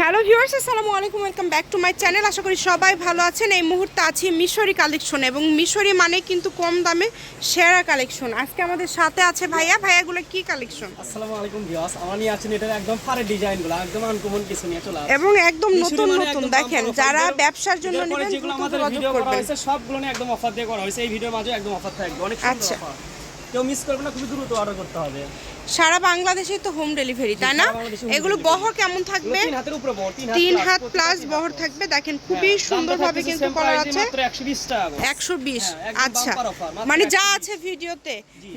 Hello viewers আসসালামু আলাইকুম welcome back to my channel. আশা করি সবাই ভালো আছেন। এই মুহূর্তে আছি মিশরি কালেকশন এবং মিশরি মানে কিন্তু কম দামে সেরা কালেকশন। আজকে আমাদের সাথে আছে ভাইয়া। ভাইয়াগুলো কি কালেকশন? আসসালামু আলাইকুম ভিউয়ার্স। আমার নিয়ে আছেন এটার একদম ফারে ডিজাইনগুলো একদম আনকমন কিছু নিয়ে চলে এবং একদম নতুন মানে নতুন। দেখেন যারা ব্যবসার জন্য নেবেন যেগুলো আমাদের ভিডিও করা হয়েছে সবগুলো নিয়ে একদম অফার দিয়ে করা হয়েছে। এই ভিডিওর মাঝে একদম অফার থাকবে। অনেক সুন্দর আচ্ছা। অফার কেউ মিস করবে না খুবই দ্রুত অর্ডার করতে হবে। সারা বাংলাদেশে তো হোম ডেলিভারি তাই না? এগুলো বহর কেমন থাকবে? তিন হাত প্লাস বহর থাকবে। দেখেন হ্যাঁ, খুবই সুন্দর ভাবে কিন্তু করা আছে। মাত্র 120 টাকা করে। একশো বিশ হ্যাঁ, আচ্ছা। মানে যা আছে ভিডিওতে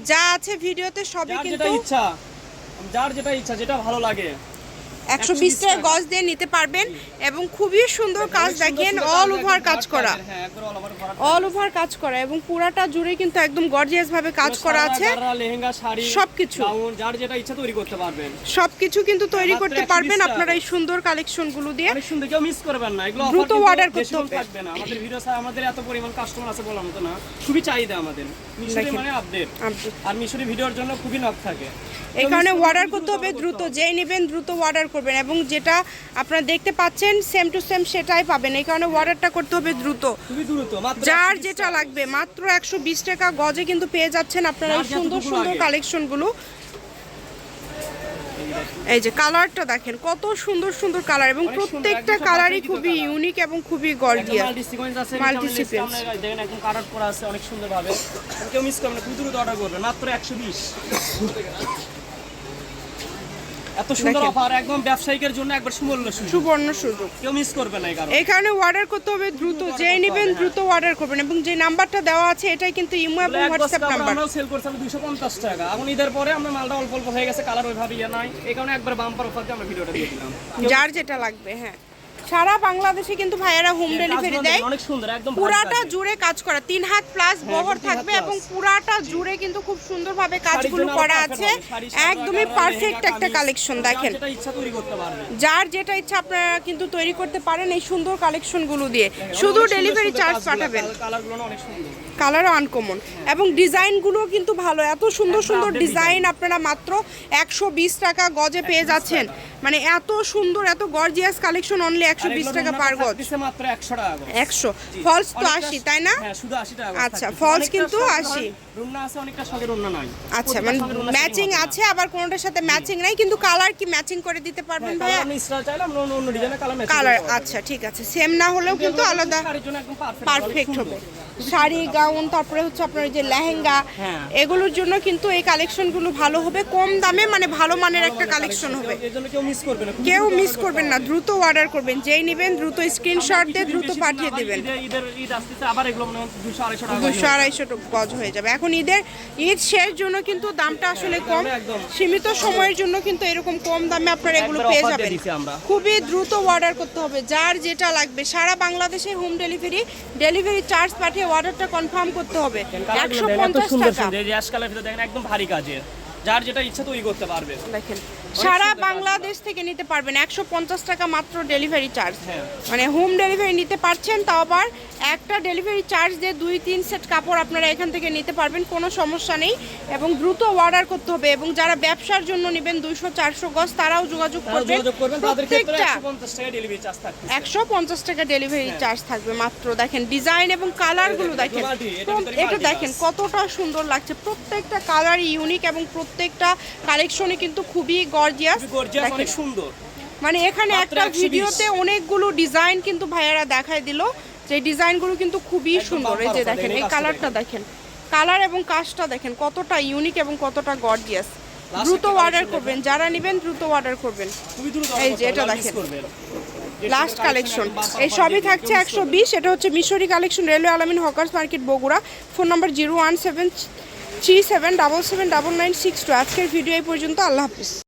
যা আছে ভিডিওতে সবই কিন্তু ইচ্ছা যার যেটা ইচ্ছা যেটা ভালো লাগে। একশো 120 বিশ টাকা। গজ দিয়ে নিতে পারবেন এবং খুবই সুন্দর কাজ দেখেন অল ওভার কাজ করা। কাজের, হ্যাঁ, অল ওভার কাজ করা এবং পুরাটা জুড়ে কিন্তু একদম গর্জিয়াস ভাবে কাজ করা আছে। সবকিছু। যার যেটা ইচ্ছা তৈরি করতে পারবেন। সবকিছু কিন্তু তৈরি করতে পারবেন আপনারা এই সুন্দর কালেকশনগুলো দিয়ে সুন্দর কেউ মিস করবেন না। এগুলো দ্রুত order করতে হবে। না। আমাদের ভিডিও আমাদের এত পরিমাণ কাস্টমার আছে বলার মতো না। খুবই চাহিদা আমাদের। মিশরি মানে আপডেট। আর মিশরি ভিডিওর জন্য খুবই নক থাকে। এই কারণে অর্ডার করতে হবে দ্রুত যেই নেবেন দ্রুত অর্ডার করবেন এবং যেটা আপনারা দেখতে পাচ্ছেন সেম টু সেম সেটাই পাবেন। এই কারণে অর্ডারটা করতে হবে দ্রুত। যার যেটা লাগবে মাত্র একশো বিশ টাকা গজে কিন্তু পেয়ে যাচ্ছেন আপনারা সুন্দর সুন্দর কালেকশনগুলো এই যে কালারটা দেখেন কত সুন্দর সুন্দর কালার এবং প্রত্যেকটা কালারই খুবই ইউনিক এবং খুবই একদম গর্জিয়াস সিকোয়েন্স দেখেন একদম কালার করা আছে অনেক সুন্দর ভাবে কেউ মিস করবে না খুব দ্রুত অর্ডার করবে মাত্র 120 এত সুন্দর। অফার একদম ব্যবসায়ীদের জন্য একবার সুবর্ণ সুযোগ। সুবর্ণ সুযোগ। কেউ মিস করবে না এই কারণে। এই কারণে অর্ডার করতে হবে দ্রুত যেই নেবেন দ্রুত অর্ডার করবেন এবং যে নাম্বারটা দেওয়া আছে এটাই কিন্তু ইমো এবং হোয়াটসঅ্যাপ নাম্বার আমরা সেল করছি 250 টাকা। এখন ঈদের পরে আমরা মালটা অল্প অল্প হয়ে গেছে কালার ওইভাবে ইয়া নাই। এই কারণে একবার বাম্পার অফার দিয়ে আমরা ভিডিওটা দিয়ে দিলাম। যার যেটা লাগবে হ্যাঁ। সারা বাংলাদেশে কিন্তু ভাইয়ারা হোম ডেলিভারি দেয়। দেখেন, অনেক সুন্দর একদম পুরাটা জুড়ে কাজ করা তিন হাত প্লাস বহর তিন হাত থাকবে এবং পুরাটা জুড়ে কিন্তু খুব সুন্দরভাবে কাজগুলো করা আছে। একদমই পারফেক্ট একটা কালেকশন। দেখেন। যার যেটা ইচ্ছা আপনারা কিন্তু তৈরি করতে পারেন এই সুন্দর কালেকশনগুলো দিয়ে। শুধু ডেলিভারি চার্জ পাঠাবেন। কালারও আনকমন এবং ডিজাইনগুলো কিন্তু ভালো। এত সুন্দর সুন্দর ডিজাইন আপনারা মাত্র একশো বিশ টাকা গজে পেয়ে যাচ্ছেন। মানে এত সুন্দর এত গর্জিয়াস কালেকশন অনলি একশো বিশ টাকা পার গজ। মাত্র 100 টাকা একশো। ফলস তো আশি তাই না? হ্যাঁ শুধু 80 টাকা আচ্ছা, ফলস কিন্তু শখের 80 ধরেন, রুমনা আছে অনেকটা শখের রুমনা নাই। আচ্ছা মানে ম্যাচিং আছে আবার কোনোটার সাথে ম্যাচিং নাই কিন্তু কালার কি ম্যাচিং করে দিতে পারবেন হ্যাঁ, ভাইয়া? কালার আচ্ছা ঠিক আছে। সেম না হলেও কিন্তু আলাদা পারফেক্ট হবে। শাড়ি গাউন তারপরে হচ্ছে আপনার যে লেহেঙ্গা হ্যাঁ। এগুলোর জন্য কিন্তু এই কালেকশনগুলো ভালো হবে কম দামে মানে ভালো মানের একটা কালেকশন হবে। মিস করবে না কেউ মিস করবেন না দ্রুত অর্ডার করবেন যেই নেবেন দ্রুত স্ক্রিনশট দিয়ে দ্রুত পাঠিয়ে দিবেন। ঈদের- ঈদের ঈদ আসতেছে আবার এগুলো মনে 200 250 দুশো আড়াইশো গজ হয়ে যাবে। এখন ঈদের ঈদ শেষ জন্য কিন্তু দামটা আসলে কম। সীমিত সময়ের জন্য কিন্তু এরকম কম দামে আপনারা এগুলো পেয়ে যাবেন। খুবই দ্রুত অর্ডার করতে হবে যার যেটা লাগবে। সারা বাংলাদেশে হোম ডেলিভারি ডেলিভারি চার্জ পাঠিয়ে অর্ডারটা কনফার্ম করতে হবে। একশো পঞ্চাশ টাকা। একদম ভারী কাজের। যার যেটা ইচ্ছা তৈরি করতে পারবে। দেখেন সারা বাংলাদেশ থেকে নিতে পারবেন। একশো পঞ্চাশ টাকা মাত্র ডেলিভারি চার্জ হ্যাঁ। মানে হোম ডেলিভারি নিতে পারছেন তাও আবার একটা ডেলিভারি চার্জ দিয়ে দুই তিন সেট কাপড় আপনারা এখান থেকে নিতে পারবেন কোনো সমস্যা নেই। এবং দ্রুত অর্ডার করতে হবে এবং যারা ব্যবসার জন্য নেবেন দুইশো চারশো গজ তারাও যোগাযোগ তারা করবেন। যোগাযোগ করবেন। তাদের ক্ষেত্রে প্রত্যেকটা 150 টাকা ডেলিভারি চার্জ থাকবে একশো পঞ্চাশ টাকা ডেলিভারি হ্যাঁ। চার্জ থাকবে মাত্র। দেখেন ডিজাইন এবং কালারগুলো দেখেন। এটা দেখেন কতটা সুন্দর লাগছে। প্রত্যেকটা কালার ইউনিক এবং প্রত্যেকটা কালেকশনে কিন্তু খুবই গর্জিয়াস অনেক সুন্দর। মানে এখানে একটা ভিডিওতে অনেকগুলো ডিজাইন কিন্তু ভাইয়ারা দেখায় দিল। যে ডিজাইনগুলো কিন্তু খুবই সুন্দর। এই যে দেখেন এই কালারটা দেখেন। কালার এবং কাজটা দেখেন কতটা ইউনিক এবং কতটা গর্জিয়াস দ্রুত অর্ডার করবেন। যারা নেবেন দ্রুত অর্ডার করবেন। এই যে এটা দেখেন। লাস্ট কালেকশন এই সবই থাকছে একশো বিশ। এটা হচ্ছে Mishri collection railway Alamin hawkers market Bogura. Phone number zero one seven three seven double seven double nine six two আজকের ভিডিও এই পর্যন্ত। আল্লাহ হাফিজ।